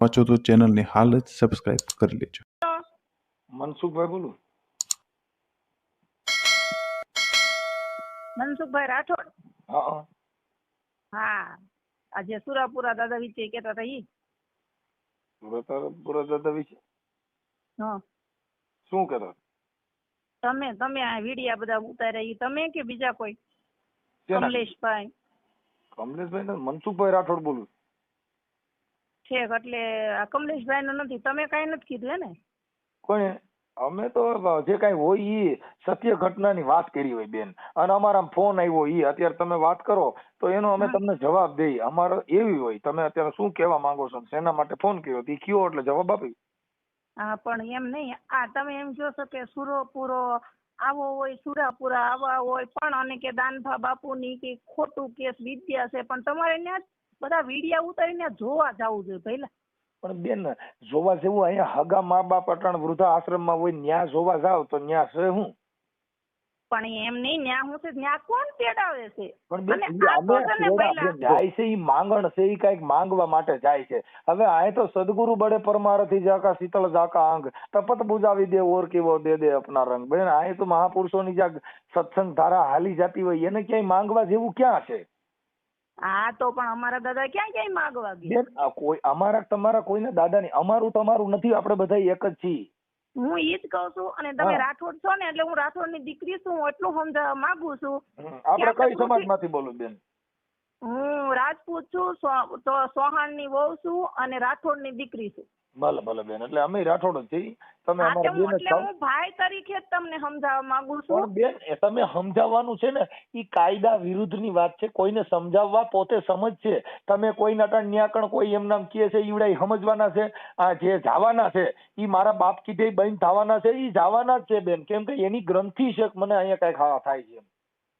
વાંચો તો ચેનલને હાલ જ સબસ્ક્રાઇબ કરી લેજો મનસુખભાઈ બોલું મનસુખભાઈ રાઠોડ હા હા હા આજે સુરાપુરા દાદા વિશે કેતા હતા ઈ સુરત પુરા દાદા વિશે હં. શું કહેતા તમે તમે આ વિડિયા બધા ઉતાર્યા ઈ તમે કે બીજા કોઈ? શેના? કમલેશભાઈ. કમલેશભાઈ ને મનસુખભાઈ રાઠોડ બોલું છેક એટલે કમલેશભાઈ નું નથી. તમે કઈ નથી કીધું હે ને કોઈ અમે તો જે કઈ હોય ઈ સત્ય ઘટનાની વાત કરી હોય બેન. અને અમારા ફોન આવ્યો ઈ અત્યારે તમે વાત કરો તો એનો અમે તમને જવાબ દઈએ અમારો એવી હોય. તમે અત્યારે શું કહેવા માંગો છો? શેના માટે ફોન કર્યો? તો કયો એટલે જવાબ આપી હા પણ એમ નહીં. આ તમે એમ છો કે સુરો પૂરો આવો હોય સુરાપુરા આવા હોય પણ અને કે દાનભા બાપુની કે ખોટું કેસ વિદ્યા છે. પણ તમારે ત્યાં બધા વિડિયા ઉતારીને જોવા જવું જોઈએ પહેલા પણ બેન જોવા જેવું અહીંયા હગા મા બાપ અટાણ વૃદ્ધા આશ્રમમાં હોય ન્યા જોવા જાવ તો ન્યા છે હું? પણ એમ નહીં ન્યા હું છે ન્યા કોણ તેડાવે છે? જાય છે ઈ માંગણ છે ઈ કંઈક માંગવા માટે જાય છે. હવે આ તો સદગુરુ બડે પરમારથી જાકા શીતળ જાકા અંગ તપત બુજાવી દે ઓર કેવો દે દે અપના રંગ. બેન આ તો મહાપુરુષોની જ્યાં સત્સંગ ધારા હાલી જતી હોય એને ક્યાંય માંગવા જેવું ક્યાં છે? હા તો પણ અમારા દાદા ક્યાં ક્યાંય માગવા ગયા? કોઈ અમારા તમારા કોઈના દાદા નહીં અમારું તમારું નથી આપણે બધા એક જ છીએ. હું એ જ કહું છું અને તમે રાઠોડ છો ને એટલે હું રાઠોડની દીકરી છું હું એટલું સમજાવવા માંગુ છું. આપડે આપણે કઈ સમાજમાંથી બોલું બેન? હું રાજપૂત છું સો- તો ચૌહાણની વહુ છું અને રાઠોડની દીકરી છું. ભલે ભલે બેન એટલે અમે રાઠોડ જ તમે અમારા બેન એટલે હું ભાઈ તરીકે જ તમને સમજાવવા માંગુ પણ છું બેન તમે સમજાવવાનું છે ને એ કાયદા વિરુદ્ધની વાત છે કોઈને સમજાવવા પોતે સમજશે તમે કોઈના અટાણ ન્યાકણ કોઈ એમ નામ કહે છે ઈવડા સમજવાના છે આ જે જાવાના છે ઈ મારા બાપ કીધે બહેન થવાના છે એ જાવાના જ છે બેન. કેમ કે એની ગ્રંથિ છે મને અહીંયા કઈ ખાવા થાય છે.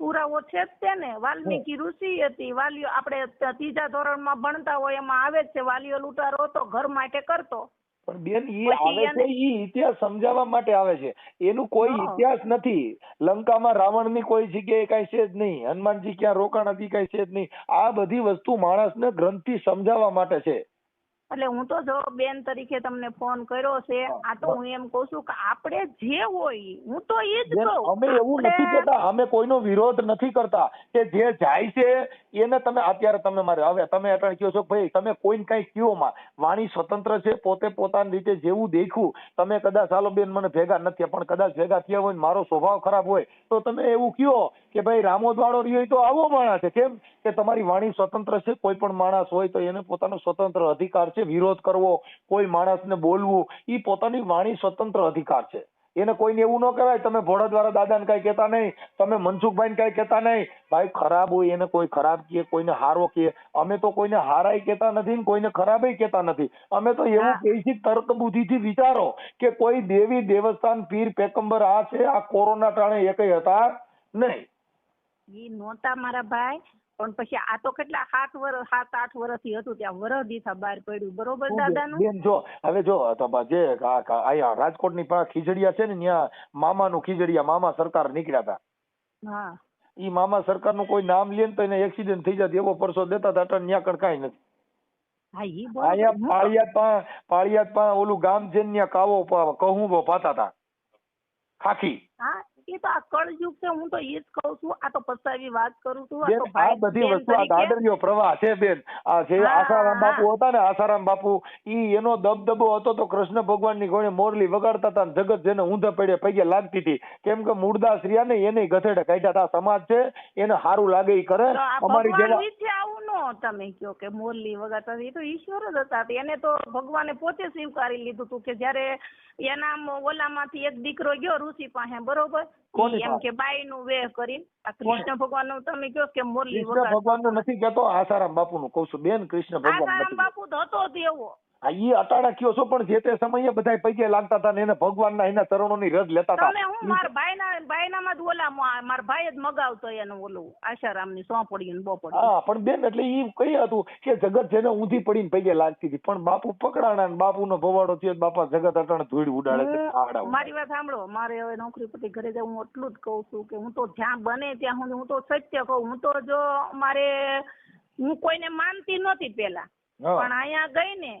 પુરાવો છે જ તે ને વાલ્મીકી ઋષિ હતી. વાલીઓ આપણે ત્રીજા ધોરણમાં ભણતા હોય એમાં આવે જ છે. વાલીઓ લૂંટારો હતો ઘર માટે કરતો. પણ બેન ઈ આવે છે ઈ ઇતિહાસ સમજાવવા માટે આવે છે. એનું કોઈ ઇતિહાસ નથી. લંકામાં રાવણની કોઈ જગ્યાએ કઈ છે જ નહીં. હનુમાનજી ક્યાં રોકાણ હતી કઈ છે જ નહીં. આ બધી વસ્તુ માણસને ગ્રંથથી સમજાવવા માટે છે. એટલે હું તો જો બેન તરીકે તમને ફોન કર્યો છે આ તો હું. એમ કહું છું કે આપણે જે હોય હું તો એ જ કહું. અમે એવું નથી કહેતા અમે કોઈનો વિરોધ નથી કરતા કે જે જાય છે એને તમે અત્યારે તમે મારે હવે તમે અટણ કહો છો ભાઈ તમે કોઈને કઈ કયો માં? વાણી સ્વતંત્ર છે પોતે પોતાની રીતે જેવું દેખ્યું. તમે કદાચ હાલો બેન મને ભેગા નથી પણ કદાચ ભેગા થયા હોય મારો સ્વભાવ ખરાબ હોય તો તમે એવું કયો કે ભાઈ રામોદવાડો રહ્યો તો આવો માણસ છે. કેમ? કે તમારી વાણી સ્વતંત્ર છે કોઈ પણ માણસ હોય તો એને પોતાનો સ્વતંત્ર અધિકાર છે. વિરોધ કરવો કોઈ માણસને બોલવું એ પોતાની વાણી સ્વતંત્ર અધિકાર છે. એને કોઈને એવું ન કરાય તમે ભોળાદ્વારા દાદાને કઈ કહેતા નહીં તમે મનસુખભાઈને કઈ કહેતા નહીં. ભાઈ ખરાબ હોય એને કોઈ ખરાબ કહે કોઈને હારો કહે અમે તો કોઈને હારાય કહેતા નથી ને કોઈને ખરાબય કહેતા નથી. અમે તો એવું. કહીએ છીએ તર્ક બુદ્ધિથી વિચારો કે કોઈ દેવી દેવસ્થાન પીર પેકંબર આ છે આ કોરોના ટાણે એકય હતા નહીં. એ નહોતા મારા ભાઈ. પણ પછી આ તો કેટલા સાત વર્ષ સાત આઠ વર્ષથી હતું ત્યાં વરસ દીથા બહાર પડ્યું. બરોબર દાદાનું? બેન જો હવે જો જે અહીંયા રાજકોટની ખીજડીયા છે ને ત્યાં મામાનું ખીજડીયા મામા સરકાર નીકળ્યા હતા હા. ઈ મામા સરકારનું કોઈ નામ લે ને તો એને એક્સિડન્ટ થઈ જાય એવો પરસો દેતા હતા અટણ ત્યાં કણ કાંઈ નથી. અહીંયા પાળિયાદ પા પાળિયાદ પા ઓલું ગામ છે ત્યાં કાવો કહું પાતા હતા ખાખી. હા એ તો આ કળયુગ છે હું તો એ જ કહું છું. આ તો પસ્તાવી વાત કરું છું. આ તો આ બધી વસ્તુ આ દાદરીઓ પ્રવાહ છે બેન. આ જે આસારામ બાપુ હતા ને આસારામ બાપુ ઈ એનો દબદબો હતો તો કૃષ્ણ ભગવાનની ગોણે મોરલી વગાડતા હતા જગત જેને ઊંધા પડે પગે લાગતી હતી. કેમ કે મૂળદાસ રહ્યા ને એને ગધેડે કાઢ્યા હતા. સમાજ છે એને સારું લાગે ઈ કરે. અમારી જેવા આવું નો તમે કયો કે મોરલી વગાડતા. એ તો ઈશ્વર જ હતા. એને તો ભગવાને પોતે સ્વીકારી લીધું હતું કે જયારે એના ઓલામાંથી એક દીકરો ગયો ઋષિ પાસે બરોબર? એમ કે બાઈ નું વેહ કરી આ કૃષ્ણ ભગવાનનું તમે કયો કે મોરલી કૃષ્ણ ભગવાનનું નથી કેતો આસારામ બાપુ નું કઉ છું. બેન કૃષ્ણ ભગવાન આસારામ બાપુ તો હતો જ એવો. આ ઈ અટાણા કયો છો પણ જે તે સમયે બધા પગે લાગતા હતા ને એને ભગવાનના એના ચરણોની રજ લેતા હતા. તમે હું મારા ભાઈના ભાઈનામાં જ ઓલા મારા ભાઈ જ મગાવતો એને ઓલું આશારામની સોંપડી ને બોપડી હા પણ બેન એટલે ઈ કઈ હતું કે જગત જેને ઊંધી પડીને પગે લાગતી હતી. પણ બાપુ પકડાણા ને બાપુનો ભવાડો થયો બાપા જગત અટાણે ધૂળ ઉડાડે છે. મારી વાત સાંભળો. મારે હવે નોકરી પરથી ઘરે જાવ હું એટલું જ કહું છું કે હું તો જ્યાં બને ત્યાં હું હું તો સત્ય કહું. હું તો જો મારે હું કોઈને માનતી નહોતી પેલા પણ અહીંયા ગઈ ને.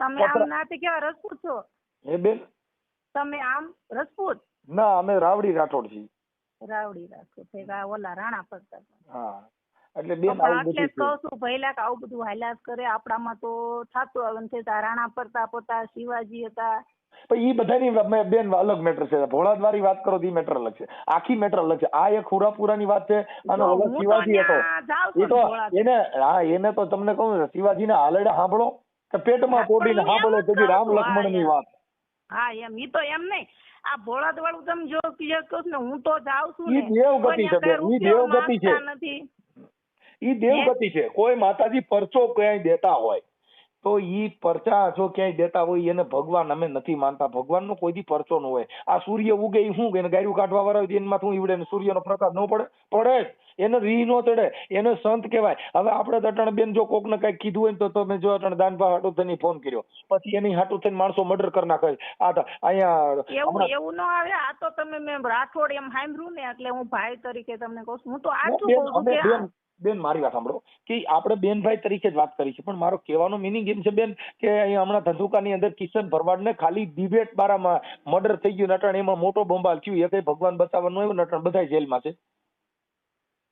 તમે આમ નાતે કેવા રસપૂત છો? એ બેન? તમે આમ રસપૂત ના અમે રાવડી રાઠોડ છીએ. રાવડી રાઠોડ આ ઓલા રાણા પડતા હા એટલે બેન આવું એટલે બધું કહું છું ભઈલા કે આવું બધું હાલ્યા કરે આપણામાં તો થાતું આવે ને તે રાણા પ્રતાપ પોતા શિવાજી હતા. પણ એ બધાની બેન અલગ મેટર છે. ભોળાદવારી વાત કરો તો ઈ મેટર અલગ છે. આખી મેટર અલગ છે. આ એક હુરાપુરાની વાત છે અને ઓલો શિવાજી હતો. એ તો એને હા એને તો તમને કહું ને શિવાજીના હાલડા સાંભળો. પેટમાં હા, પોડીને પણ હું સાંભળો એમ જ તો રામ લક્ષ્મણની વાત. હા એમ. ઈ તો એમ નહીં. આ ભોળાત વાળું તમે જો કહો ને હું તો જાઉં છું ઈ દેવગતિ છે ઈ દેવગતિ છે. ઈ દેવગતિ છે. કોઈ માતાજી પરચો ક્યાંય દેતા હોય. તો ઈ પરચા જો ક્યાંય દેતા હોય એને ભગવાન અમે નથી માનતા. ભગવાનનો કોઈ દી પરચો ન હોય. આ સૂર્ય ઉગે ઈ શું કે ગાયું કાઢવા વાળા હોય એમાં શું ઈવડે ને સૂર્યનો પ્રકાશ ન પડે? પડે જ. એને રી નો ચડે એને સંત કહેવાય. હવે આપણે અટણ બેન જો કોકને કઈ કીધું હોય ને તો તમે જો અટણ દાનભા હાટુ થઈને ફોન કર્યો. પછી એની હાટુ થઈને માણસો મર્ડર કરી નાખે આ અહીંયા એવું એવું ન આવે. આ તો તમે મેં રાઠોડ એમ સાંભળ્યું ને એટલે હું ભાઈ તરીકે તમને કહું છું. હું તો આ બેન કહું છું કે બેન બેન મારી વાત સાંભળો. કે આપણે બેનભાઈ તરીકે જ વાત કરી છે. પણ મારો કહેવાનો મિનિંગ એમ છે બેન કે અહીંયા હમણાં ધંધુકાની અંદર કિશન ભરવાડને ખાલી ડિબેટ બારામાં મર્ડર થઈ ગયું નટણ એમાં મોટો બોમ્બાલ થયું એ કઈ ભગવાન બચાવવાનું એવું નટણ બધા જેલમાં છે.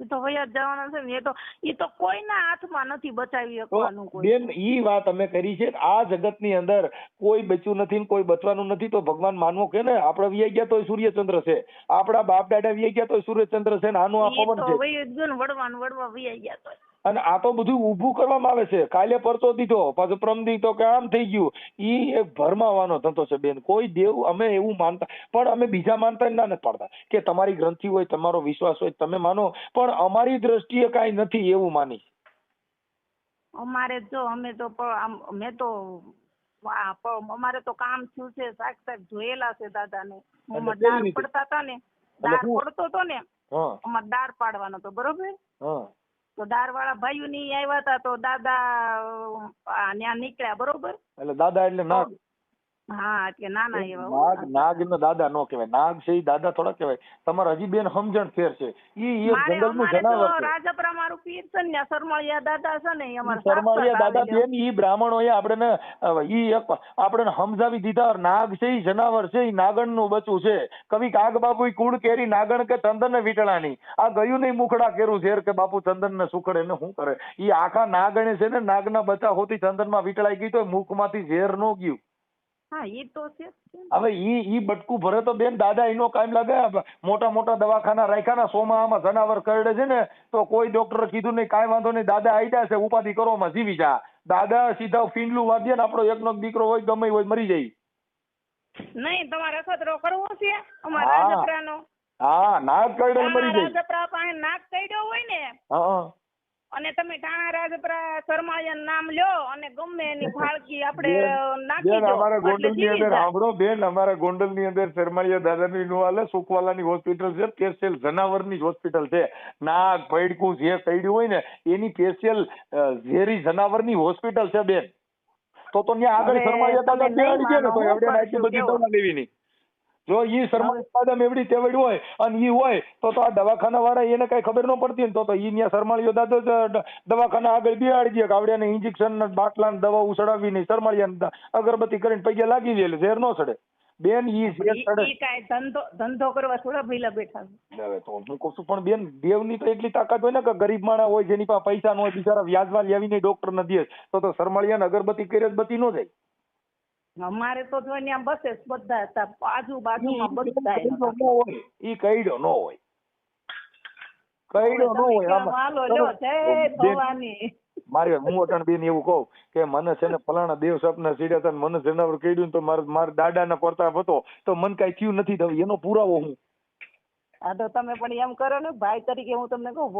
તો વયા જવાના છે ને એ તો એ તો કોઈના હાથમાં નથી બચાવી શકવાનું કોઈ. બેન ઈ વાત અમે કરી છે આ જગતની અંદર કોઈ બચ્યું નથી ને કોઈ બચવાનું નથી તો ભગવાન માનવો કે ને આપણે વિયા ગયા તોય સૂર્યચંદ્ર છે. આપણા બાપ દાદા વિયા ગયા તોય સૂર્યચંદ્ર છે ને આનું આ પવન છે. જ ગયું ને વળવાનું વયા ગયા તો અને આ તો બધું ઊભું કરવામાં આવે છે. કાલે પરચો દીધો પાછો પ્રમ તો કે આમ થઈ ગયું. એ એક ભરમાવાનો ધંધો છે બેન. કોઈ દેવ અમે એવું માનતા પણ અમે બીજા માનતા ના નથી પાડતા કે તમારી ગ્રંથિ હોય તમારો વિશ્વાસ હોય તમે માનો. પણ અમારી દ્રષ્ટિએ કાંઈ નથી એવું માની. અમારે જો અમે તો મેં તો અમારે તો કામ થયું છે. શાક જોયેલા છે દાદાને. કેવી દાળ પડતા હતા ને દાળ પડતો હતો ને અમારે દાળ પાડવાનો હતો. બરોબર? હા. તો દાર વાળા ભાઈઓ ની આવ્યા હતા તો દાદા ન્યા નીકળ્યા બરોબર? એટલે દાદા એટલે નાગ હા એટલે નાના એવા નાગ નાગ ને દાદા નો કહેવાય. નાગ છે દાદા થોડા કહેવાય. તમારે હજી બેન સમજણ ફેર છે. ઈ એક જંગલનું જનાવર છે. રાજપરા મારું પીર છે ને સરમળિયા દાદા છે ને અમારે શર્માળિયા દાદા બેન ઈ બ્રાહ્મણોએ આપણને અ, ઈ એક આપણે સમજાવી દીધા. નાગ છે ઈ જનાવર છે ઈ નાગણનું બચ્ચું છે. કવિ કાગ બાપુ ઈ કુળ કેરી નાગણ કે ચંદન ને વીટળાની. આ ગયું નહીં મુખડા કેરું ઝેર કે બાપુ ચંદન ને સુખડે ને શું કરે? ઈ આખા નાગણે છે ને નાગના બચ્ચા હોતી ચંદનમાં વીટળાઈ ગઈ તો મુખમાંથી ઝેર નો ગયું. હા એ તો છે હવે ઈ ઈ બટકું ભરે તો બેન દાદા એનો કાયમ લાગે. મોટા મોટા દવાખાના રાખ્યા ના સોમાં આમાં જનાવર કરડે છે ને તો કોઈ ડોક્ટર કીધું નહીં કાંઈ વાંધો નહીં દાદા આઈડા છે ઉપાધિ કરો માં જીવી જા. દાદા સીધા ફીંડલું વાગ્યા ને આપણો એકનો એક દીકરો હોય ગમે હોય મરી જાય. નહીં તમારે અખતરો કરવો છે? અમારા હા. નાક કરડે મરી જાય. પાસે નાક કરડ્યો હોય ને હા. અને તમે ટાણા રાજપરા શર્માળિયાનું નામ લ્યો અને ગમે એની ફાળકી આપણે નાખી બેન અમારા ગોંડલની અંદર. સાંભળો બેન અમારા ગોંડલની અંદર શરમાળિયા દાદાની નું હાલે સુખવાલાની હોસ્પિટલ છે સ્પેશિયલ જનાવરની હોસ્પિટલ છે. નાક પૈડકું જે કઈડ્યું હોય ને એની સ્પેશિયલ ઝેરી જનાવરની હોસ્પિટલ છે બેન. તો તો ત્યાં આગળ હવે શરમાળિયા દાદા તમે નહીં ને તો એવડે આટલી બધી દવા લેવી નહીં જો ઈ શરમાળિયા દાદા એવડી તેવડ હોય અને ઈ હોય તો તો આ દવાખાના વાળા એને કઈ ખબર ન પડતી ને તો તો ઈ ત્યાં શરમાળિયો દાદો દવાખાના આગળ બિહાડી દે કાવડિયાને ઇન્જેક્શન બાટલા ને દવા ઉસડાવી નહીં શરમાળિયા અગરબત્તી કરીને પૈસા લાગી દે એટલે ઝેર ન સડે. બેન ઈ ઝેર ધંધો ધંધો કરવા થોડા ભઈલા બેઠા હવે તો હું કહું છું પણ બેન દેવની તો એટલી તાકાત હોય ને કે ગરીબ માણા હોય જેની પાસે પૈસા ન હોય બિચારા વ્યાજમાં લાવીને ડોક્ટર ન દે તો તો શરમાળિયા અગરબત્તી કરે જ બત્તી ન જાય. અમારે તો જો ત્યાં બસે બધા હતા આજુબાજુમાં બધા ઈ કઈડો ન હોય. કઈડો ન હોય હોય આમાં. હાલો લ્યો? જય ભવાની. મારી હું અટણ બેન એવું કહું કે મને છે ને ફલાણા દેવ સપના સીડ્યા હતા મને જનાવર ને તો મારા મારા દાદાના પ્રતાપ હતો તો મને કઈ થયું નથી થયું એનો પુરાવો હું. આ તો તમે પણ એમ કરો ને ભાઈ તરીકે હું તમને કહું